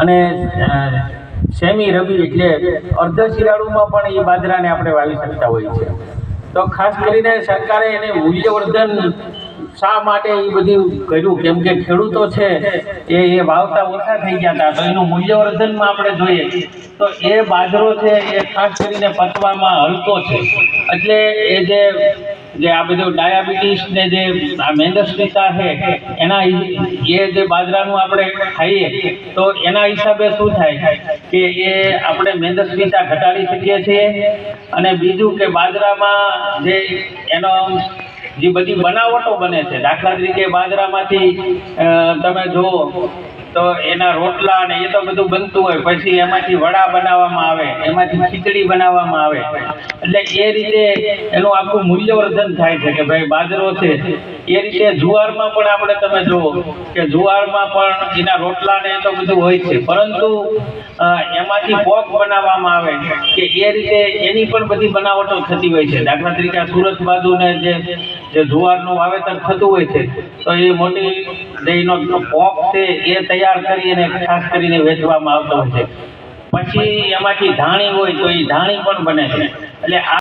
અને સેમી રબી એટલે અર્ધ શિયાળુમાં પણ એ બાજરાને આપણે વાવી શકતા હોઈએ છીએ. તો ખાસ કરીને સરકારે એને મૂલ્યવર્ધન શા માટે એ બધું કર્યું? કેમ કે ખેડૂતો છે, એ એ વાવતા ઓછા થઈ ગયા હતા. તો એનું મૂલ્યવર્ધનમાં આપણે જોઈએ તો એ બાજરો છે એ ખાસ કરીને પચવામાં હલકો છે. એટલે એ જે જે આ બધું ડાયાબિટીસ ને જે આ મેંદસ્વિતા છે, એના એ જે બાજરાનું આપણે ખાઈએ, તો એના હિસાબે શું થાય? કે એ આપણે મેંદસ્વિતા ઘટાડી શકીએ છીએ અને બીજું કે બાજરામાં જે એનો જે બધી બનાવટો બને છે, દાખલા તરીકે બાજરામાંથી તમે જુઓ તો એના રોટલા ને એ તો બધું બનતું હોય. પછી એમાંથી વડા બનાવવામાં આવે, એમાંથી ખીચડી બનાવવામાં આવે. એટલે એ રીતે એનું આખું મૂલ્યવર્ધન થાય છે કે ભાઈ બાજરો છે, એ રીતે જુવારમાં પણ આપણે તમે જુઓ કે જુવારમાં પણ એના રોટલા ને એ તો બધું હોય છે. પરંતુ એમાંથી પોક બનાવવામાં આવે કે એ રીતે એની પણ બધી બનાવટો થતી હોય છે. દાખલા તરીકે સુરત બાજુને જે જે જુવારનું વાવેતર થતું હોય છે, તો એ મોટી એનો પોક છે, એ તૈયાર કરી અને ખાસ કરીને વેચવામાં આવતો હોય છે. પછી એમાંથી ધાણી હોય તો એ ધાણી પણ બને છે. એટલે